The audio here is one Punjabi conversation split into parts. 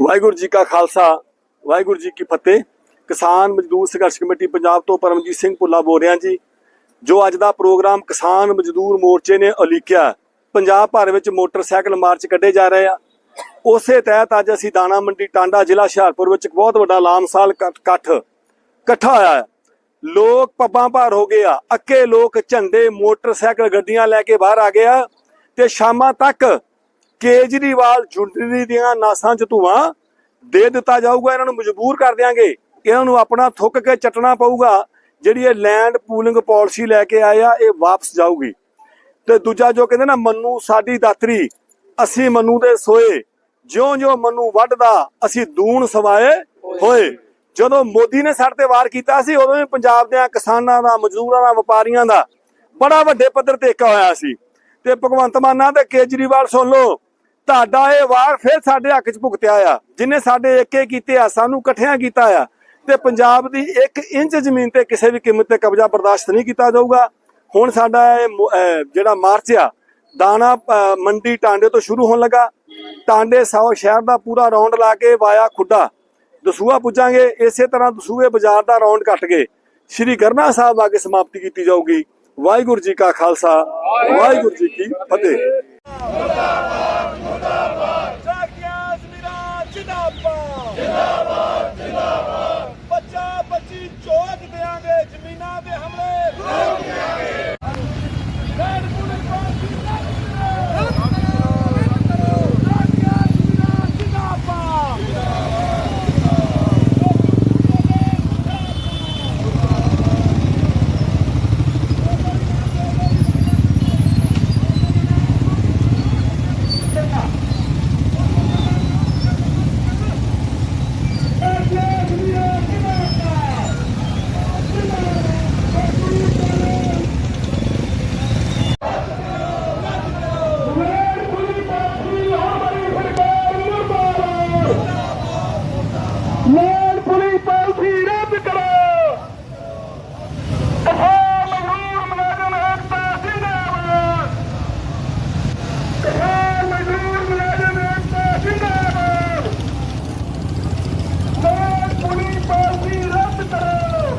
ਵਾਹਿਗੁਰੂ ਜੀ ਕਾ ਖਾਲਸਾ, ਵਾਹਿਗੁਰੂ ਜੀ ਕੀ ਫਤਿਹ। ਕਿਸਾਨ ਮਜ਼ਦੂਰ ਸੰਘਰਸ਼ ਕਮੇਟੀ ਪੰਜਾਬ ਤੋਂ ਪਰਮਜੀਤ ਸਿੰਘ ਭੁੱਲਾ ਬੋਲ ਰਿਹਾ ਜੀ, ਜੋ ਅੱਜ ਦਾ ਪ੍ਰੋਗਰਾਮ ਕਿਸਾਨ ਮਜ਼ਦੂਰ ਮੋਰਚੇ ਨੇ ਉਲੀਕਿਆ। ਪੰਜਾਬ ਭਰ ਵਿੱਚ ਮੋਟਰਸਾਈਕਲ ਮਾਰਚ ਕੱਢੇ ਜਾ ਰਹੇ ਆ। ਉਸੇ ਤਹਿਤ ਅੱਜ ਅਸੀਂ ਦਾਣਾ ਮੰਡੀ ਟਾਂਡਾ ਜ਼ਿਲ੍ਹਾ ਹੁਸ਼ਿਆਰਪੁਰ ਵਿੱਚ ਇੱਕ ਬਹੁਤ ਵੱਡਾ ਲਾਮਸਾਲ ਇਕੱਠ ਇਕੱਠ ਇਕੱਠਾ ਹੋਇਆ ਹੈ। ਲੋਕ ਪੱਬਾਂ ਭਾਰ ਹੋ ਗਏ ਆ। ਅੱਕੇ ਲੋਕ ਝੰਡੇ ਮੋਟਰਸਾਈਕਲ ਗੱਡੀਆਂ ਲੈ ਕੇ ਬਾਹਰ ਆ ਗਏ ਆ ਤੇ ਸ਼ਾਮਾਂ ਤੱਕ ਕੇਜਰੀਵਾਲ ਜੁੰਡਰੀ ਦੀਆਂ ਨਾਸਾਂ 'ਚ ਧੂਆਂ ਦੇ ਦਿੱਤਾ ਜਾਊਗਾ, ਇਹਨਾਂ ਨੂੰ ਮਜਬੂਰ ਕਰ ਦਿਆਂਗੇ। ਇਹਨਾਂ ਨੂੰ ਆਪਣਾ ਥੁੱਕ ਕੇ ਚੱਟਣਾ ਪਊਗਾ, ਜਿਹੜੀ ਇਹ ਲੈਂਡ ਪੂਲਿੰਗ ਪਾਲਿਸੀ ਲੈ ਕੇ ਆਏ ਇਹ ਵਾਪਸ ਜਾਊਗੀ। ਤੇ ਦੂਜਾ ਜੋ ਕਹਿੰਦੇ ਨਾ, ਮੰਨੂ ਸਾਡੀ ਦਾਤਰੀ, ਅਸੀਂ ਮੰਨੂ ਦੇ ਸੋਏ। ਜਿਉਂ-ਜਿਉਂ ਮੰਨੂ ਵੱਢਦਾ, ਅਸੀਂ ਦੂਣ ਸਵਾਏ ਹੋਏ। ਜਦੋਂ ਮੋਦੀ ਨੇ ਸਾਡੇ ਤੇ ਵਾਰ ਕੀਤਾ ਸੀ, ਉਦੋਂ ਵੀ ਪੰਜਾਬ ਦੇ ਕਿਸਾਨਾਂ ਦਾ, ਮਜ਼ਦੂਰਾਂ ਦਾ, ਵਪਾਰੀਆਂ ਦਾ ਬੜਾ ਵੱਡੇ ਪੱਧਰ ਤੇ ਏਕਾ ਹੋਇਆ ਸੀ। ਤੇ ਭਗਵੰਤ ਮਾਨਾ ਤੇ ਕੇਜਰੀਵਾਲ ਸੁਣ ਲਓ ਤੁਹਾਡਾ ਇਹ ਵਾਰ ਫਿਰ ਸਾਡੇ ਹੱਕ 'ਚ ਭੁਗਤਿਆ ਆ। ਜਿਨੇ ਸਾਡੇ ਏਕੇ ਕੀਤੇ ਆ, ਸਾਨੂੰ ਇਕੱਠਿਆਂ ਕੀਤਾ ਆ। ਤੇ ਪੰਜਾਬ ਦੀ 1 ਇੰਚ ਜ਼ਮੀਨ ਤੇ ਕਿਸੇ ਵੀ ਕੀਮਤ ਤੇ ਕਬਜ਼ਾ ਬਰਦਾਸ਼ਤ ਨਹੀਂ ਕੀਤਾ ਜਾਊਗਾ। ਹੁਣ ਸਾਡਾ ਇਹ ਜਿਹੜਾ ਮਾਰਚ ਆ, ਦਾਣਾ ਮੰਡੀ ਟਾਂਡੇ ਤੋਂ ਸ਼ੁਰੂ ਹੋਣ ਲੱਗਾ। ਟਾਂਡੇ ਸਾਓ ਸ਼ਹਿਰ ਦਾ ਪੂਰਾ ਰੌਂਡ ਲਾ ਕੇ ਵਾਇਆ ਖੁੱਡਾ। ਦਸੂਆ ਪੁੱਜਾਂਗੇ, ਇਸੇ ਤਰ੍ਹਾਂ ਦਸੂਏ ਬਾਜ਼ਾਰ ਦਾ ਰੌਂਡ ਕੱਟ ਕੇ। ਸ਼੍ਰੀ ਗਰਨਾ ਸਾਹਿਬ ਆ ਕੇ ਸਮਾਪਤੀ ਕੀਤੀ ਜਾਊਗੀ। ਵਾਹਿਗੁਰੂ ਜੀ ਕਾ ਖਾਲਸਾ, ਵਾਹਿਗੁਰੂ ਜੀ ਕੀ ਫਤਿਹ। ਜਾਗਿਆ ਜ਼ਮੀਰਾਂ ਜਿੰਦਾਬਾਦ ਜਿੰਦਾਬਾਦ। ਜਿੰਦਾਬਾਦ ਬੱਚਾ ਬੱਚੀ ਚੋਕ ਦੇਾਂਗੇ ਜ਼ਮੀਨਾਂ ਦੇ ਹਮਲੇ ਰੋਕ ਦੇਾਂਗੇ ਰੈਡ ਪੁਲਿਸ ਪਾਰਟੀ ਰੱਦ ਕਰੋ ਰੱਦ ਕਰੋ ਜਾਗਿਆ ਜ਼ਮੀਰਾਂ ਜਿੰਦਾਬਾਦ ਲੈਂਡ ਪੁਲਿਸ ਪਾਲਿਸੀ ਰੱਦ ਕਰੋ ਕਿਸਾਨ ਮਜ਼ਦੂਰ ਮੁਲਾਜ਼ਮ ਏਕਤਾ ਜ਼ਿੰਦਾਬਾਦ ਕਿਸਾਨ ਮਜ਼ਦੂਰ ਮੁਲਾਜ਼ਮ ਏਕਤਾ ਜ਼ਿੰਦਾਬਾਦ ਲੈਂਡ ਪੁਲਿਸ ਪਾਲਿਸੀ ਰੱਦ ਕਰੋ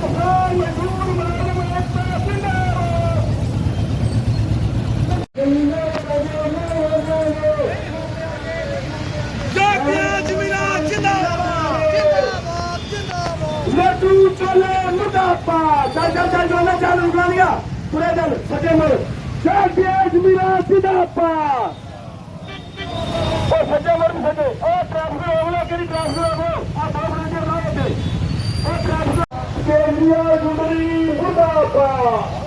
ਕਿਸਾਨ ਮਜ਼ਦੂਰ ਮੁਲਾਜ਼ਮ ਏਕਤਾ ਜ਼ਿੰਦਾਬਾਦ ਜਾਗਿਆ ਜ਼ਮੀਰਾਂ ਜਿੰਦਾਬਾਦ ਜਿੰਦਾਬਾਦ ਜਿੰਦਾਬਾਦ ਲੱਡੂ ਚਲੇ ਮੁਰਦਾਬਾ ਚੱਲ ਚੱਲ ਚੱਲ ਜੋਨਾ ਚੱਲ ਰੁਕਣਾ ਨਹੀਂ ਤੁਰੇ ਚੱਲ, ਸੱਜੇ ਮਰ ਜਾਗਿਆ ਜ਼ਮੀਰਾਂ ਜਿੰਦਾਬਾਦ। ਉਹ ਸੱਜੇ ਮਰ ਵੀ ਸੱਜੇ। ਉਹ ਟ੍ਰੈਫਿਕ ਹੋਣਾ ਕਿਹੜੀ ਟ੍ਰੈਫਿਕ ਹੋਣਾ ਆ ਬਾਬਾ ਨਜ਼ਰ ਨਾ ਉੱਤੇ ਉਹ ਟ੍ਰੈਫਿਕ ਕੇਂਦਰੀਆ ਜੁੰਡਰੀ ਮੁਰਦਾਬਾਦ।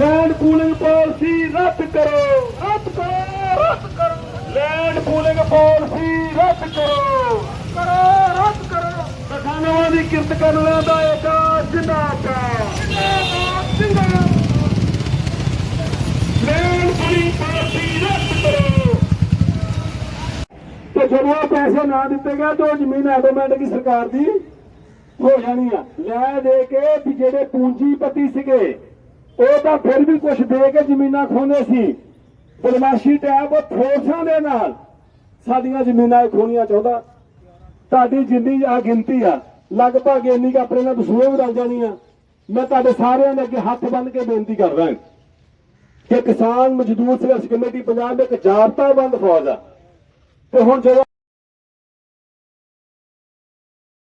ਲੈਂਡ ਕੂਲਿੰਗ ਪਾਲਿਸੀ ਰੱਦ ਕਰੋ ਰੱਦ ਕਰੋ ਰੱਦ ਕਰੋ ਲੈਂਡ ਪੂਲਿੰਗ ਪਾਲਿਸੀ ਰੱਦ ਕਰੋ ਕਰੋ ਰੱਦ ਕਰੋ ਕਿਸਾਨਾਂ ਦੀ ਕਿਰਤ ਕਰਨ ਵਾਲਿਆਂ ਦਾ ਇੱਕ ਜਿੰਦਾਬਾਦ ਜਿੰਦਾਬਾਦ ਜਿੰਦਾਬਾਦ ਲੈਂਡ ਪੂਲਿੰਗ ਪਾਲਿਸੀ ਰੱਦ ਕਰੋ ਤੇ ਜਦੋਂ ਪੈਸੇ ਨਾ ਦਿੱਤੇ ਗਏ ਤਾਂ ਜ਼ਮੀਨ ਆਟੋਮੈਟਿਕ ਸਰਕਾਰ ਦੀ ਹੋ ਜਾਣੀ ਆ। ਲੈ ਦੇ ਕੇ ਵੀ ਜਿਹੜੇ ਪੂੰਜੀਪਤੀ ਸੀਗੇ, ਉਹ ਤਾਂ ਫਿਰ ਵੀ ਕੁਝ ਦੇ ਕੇ ਜ਼ਮੀਨਾਂ ਖੋਹਦੇ ਸੀ। ਬਦਮਾਸ਼ੀ ਟੈਬ ਉਹ ਫੋਰਸਾਂ ਦੇ ਨਾਲ ਸਾਡੀਆਂ ਜ਼ਮੀਨਾਂ ਖੋਣੀਆਂ ਚਾਹੁੰਦਾ। ਤੁਹਾਡੀ ਜਿੰਨੀ ਆ ਗਿਣਤੀ ਆ ਲਗਭਗ ਇੰਨੀ ਕੁ ਆਪਣੇ ਨਾਲ ਦਸੂਏ ਵੀ ਜਾਣੀ ਆ ਮੈਂ ਤੁਹਾਡੇ ਸਾਰਿਆਂ ਦੇ ਅੱਗੇ ਹੱਥ ਬੰਨ ਕੇ ਬੇਨਤੀ ਕਰਦਾ ਕਿ ਕਿਸਾਨ ਮਜ਼ਦੂਰ ਸੰਘਰਸ਼ ਕਮੇਟੀ ਪੰਜਾਬ ਇੱਕ ਜਾਬਤਾ ਬੰਦ ਫੌਜ ਆ। ਤੇ ਹੁਣ ਜਦੋਂ